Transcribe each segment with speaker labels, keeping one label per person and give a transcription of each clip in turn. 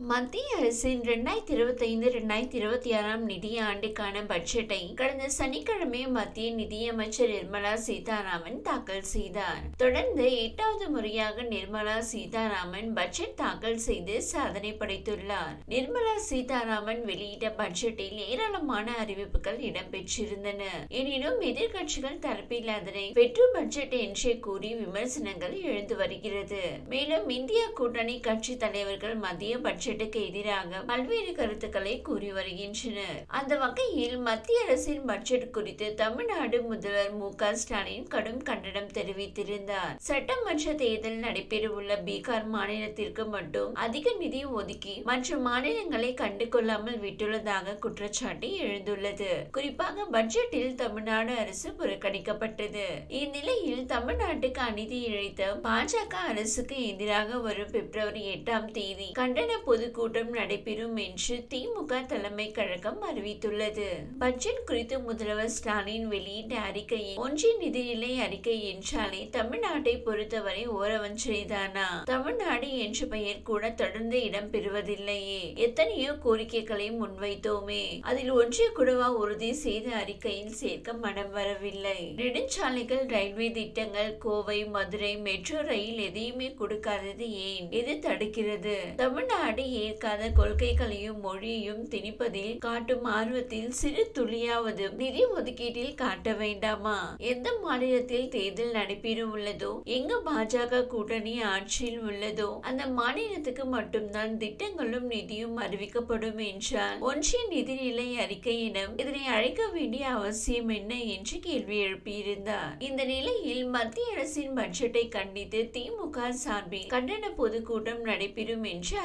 Speaker 1: மத்திய அரசின் இரண்டாயிரத்தி இருபத்தி ஐந்து இரண்டாயிரத்தி இருபத்தி ஆறாம் நிதியாண்டுக்கான பட்ஜெட்டை கடந்த சனிக்கிழமை மத்திய நிதியமைச்சர் நிர்மலா சீதாராமன் தாக்கல் செய்தார். தொடர்ந்து எட்டாவது முறையாக நிர்மலா சீதாராமன் பட்ஜெட் தாக்கல் செய்து சாதனை படைத்துள்ளார். நிர்மலா சீதாராமன் வெளியிட்ட பட்ஜெட்டில் ஏராளமான அறிவிப்புகள் இடம்பெற்றிருந்தன. எனினும் எதிர்க்கட்சிகள் தரப்பில் அதனை வெற்று பட்ஜெட் என்றே கூறி விமர்சனங்கள் எழுந்து வருகிறது. மேலும் இந்திய கூட்டணி கட்சி தலைவர்கள் மத்திய பட்ஜெட் பட்ஜெட்டுக்கு எதிராக பல்வேறு கருத்துக்களை கூறி வருகின்றனர். அந்த வகையில் மத்திய அரசின் பட்ஜெட் குறித்து தமிழ்நாடு முதல்வர் மு க ஸ்டாலின் கடும் கண்டனம் தெரிவித்திருந்தார். சட்டமன்ற தேர்தல் நடைபெறவுள்ள பீகார் மாநிலத்திற்கு மட்டும் அதிக நிதி ஒதுக்கி மற்ற மாநிலங்களை கண்டுகொள்ளாமல் விட்டுள்ளதாக குற்றச்சாட்டு எழுந்துள்ளது. குறிப்பாக பட்ஜெட்டில் தமிழ்நாடு அரசு புறக்கணிக்கப்பட்டது. இந்நிலையில் தமிழ்நாட்டுக்கு அநீதி இழைத்த பாஜக அரசுக்கு எதிராக வரும் பிப்ரவரி எட்டாம் தேதி கண்டன பொதுக்கூட்டம் நடைபெறும் என்று திமுக தலைமை கழகம் அறிவித்துள்ளது. பட்ஜெட் குறித்து முதல்வர் ஸ்டாலின் வெளியிட்ட அறிக்கையை ஒன்றிய நிதிநிலை அறிக்கை என்றாலே தமிழ்நாட்டை பொறுத்தவரை ஓரவஞ்சனைதானா தமிழ்நாடு என்ற பெயர் கூட தொடர்ந்து இடம்பெறுவதில்லையே எத்தனையோ கோரிக்கைகளை முன்வைத்தோமே. அதில் ஒன்றிய குழுவா உறுதி செய்த அறிக்கையில் சேர்க்க மனம் வரவில்லை. நெடுஞ்சாலைகள் ரயில்வே திட்டங்கள் கோவை மதுரை மெட்ரோ ரயில் எதையுமே கொடுக்காதது ஏன்? எது தடுக்கிறது? தமிழ்நாடு ஏற்காத கொள்கைகளையும் மொழியையும் திணிப்பதில் காட்டும் ஆர்வத்தில் சிறு துளியாவது நிதி ஒதுக்கீட்டில் காட்ட வேண்டாமா? எந்த மாநிலத்தில் தேர்தல் நடைபெற உள்ளதோ எங்க பாஜக கூட்டணி ஆட்சியில் உள்ளதோ அந்த மாநிலத்துக்கு மட்டும்தான் திட்டங்களும் நிதியும் அறிவிக்கப்படும் என்றால் ஒன்றிய நிதிநிலை அறிக்கையிடம் இதனை அழைக்க வேண்டிய அவசியம் என்ன என்று கேள்வி எழுப்பியிருந்தார். இந்த நிலையில் மத்திய அரசின் பட்ஜெட்டை கண்டித்து திமுக சார்பில் கண்டன பொதுக்கூட்டம் நடைபெறும் என்று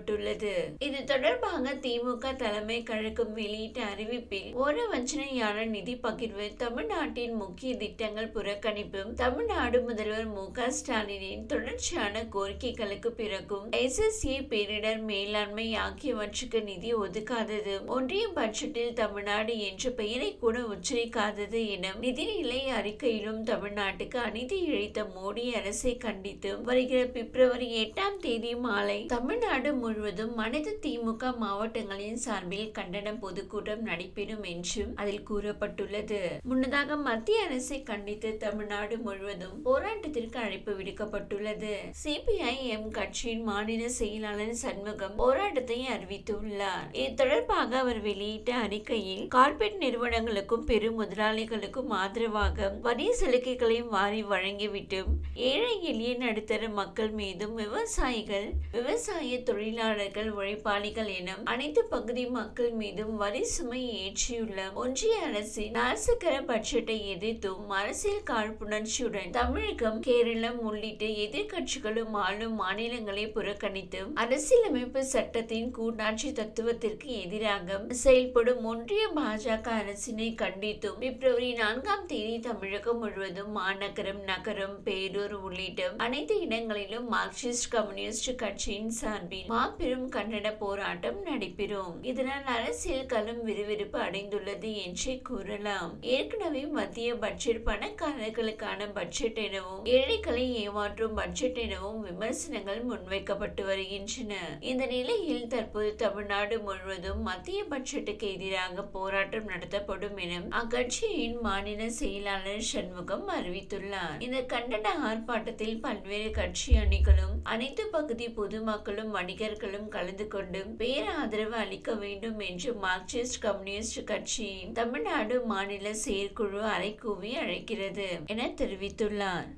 Speaker 1: வெளியிடப்பட்டுள்ளது. இது தொடர்பாக திமுக தலைமை கழகம் வெளியிட்ட அறிவிப்பில் ஓர வஞ்சனையான நிதி பகிர்வு தமிழ்நாட்டின் முக்கிய திட்டங்கள் புறக்கணிப்பும் தமிழ்நாடு முதல்வர் மு க ஸ்டாலினின் தொடர்ச்சியான கோரிக்கைகளுக்கு பிறகும் எஸ்எஸ்ஏ பேரிடர் மேலாண்மை ஆகியவற்றுக்கு நிதி ஒதுக்காதது ஒன்றிய பட்ஜெட்டில் தமிழ்நாடு என்ற பெயரை கூட உச்சரிக்காதது என நிதிநிலை அறிக்கையிலும் தமிழ்நாட்டுக்கு அநீதி இழைத்த மோடி அரசை கண்டித்து வருகிற பிப்ரவரி எட்டாம் தேதி மாலை தமிழ்நாடு முழுவதும் அனைத்து திமுக மாவட்டங்களின் சார்பில் கண்டன பொதுக்கூட்டம் நடைபெறும் என்றும் அதில் கூறப்பட்டுள்ளது. முன்னதாக மத்திய அரசை கண்டித்து தமிழ்நாடு முழுவதும் போராட்டத்திற்கு அழைப்பு விடுக்கப்பட்டுள்ளது. சிபிஐ எம் கட்சியின் மாநில செயலாளர் சண்முகம் போராட்டத்தை அறிவித்துள்ளார். இது தொடர்பாக அவர் வெளியிட்ட அறிக்கையில் கார்பரேட் நிறுவனங்களுக்கும் பெரும் முதலாளிகளுக்கும் ஆதரவாக வரி சலுகைகளையும் வாரி வழங்கிவிட்டும் ஏழை எளிய நடுத்தர மக்கள் மீதும் விவசாயிகள் விவசாய தொழில் தொழிலாளர்கள் உழைப்பாளிகள் என அனைத்து பகுதி மக்கள் மீதும் வரி சுமை ஏற்றியுள்ள ஒன்றிய அரசின் நாசகர பட்ஜெட்டை எதிர்த்தும் அரசியல் காழ்ப்புணர்ச்சியுடன் தமிழகம் கேரளம் உள்ளிட்ட எதிர்கட்சிகளும் ஆளும் மாநிலங்களை புறக்கணித்து அரசியலமைப்பு சட்டத்தின் கூட்டாட்சி தத்துவத்திற்கு எதிராக செயல்படும் ஒன்றிய பாஜக அரசினை கண்டித்தும் பிப்ரவரி நான்காம் தேதி தமிழகம் முழுவதும் மாநகரம் நகரம் பேரூர் உள்ளிட்ட அனைத்து இடங்களிலும் மார்க்சிஸ்ட் கம்யூனிஸ்ட் கட்சியின் சார்பில் மாபெரும் கண்டன போராட்டம் நடைபெறும். இதனால் அரசியல் களம் விறுவிறுப்பு அடைந்துள்ளது என்றே கூறலாம். ஏற்கனவே மத்திய பட்ஜெட் பணக்காரர்களுக்கான பட்ஜெட் எனவும் ஏழைகளை ஏமாற்றும் பட்ஜெட் எனவும் விமர்சனங்கள் முன்வைக்கப்பட்டு வருகின்றன. இந்த நிலையில் தற்போது தமிழ்நாடு முழுவதும் மத்திய பட்ஜெட்டுக்கு எதிராக போராட்டம் நடத்தப்படும் என அக்கட்சியின் மாநில செயலாளர் சண்முகம் அறிவித்துள்ளார். இந்த கண்டன ஆர்ப்பாட்டத்தில் பல்வேறு கட்சி அணிகளும் அனைத்து பகுதி பொதுமக்களும் இளைஞர்களும் கலந்து கொண்டு பேராதரவு அளிக்க வேண்டும் என்று மார்க்சிஸ்ட் கம்யூனிஸ்ட் கட்சியின் தமிழ்நாடு மாநில செயற்குழு அறைகூவி அழைக்கிறது என தெரிவித்துள்ளார்.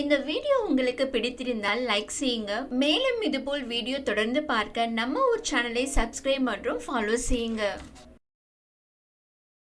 Speaker 1: இந்த வீடியோ உங்களுக்கு பிடித்திருந்தால் லைக் செய்யுங்க. மேலும் இதுபோல் வீடியோ தொடர்ந்து பார்க்க நம்ம ஒரு சேனலை சப்ஸ்கிரைப் மற்றும் ஃபாலோ செய்யுங்க.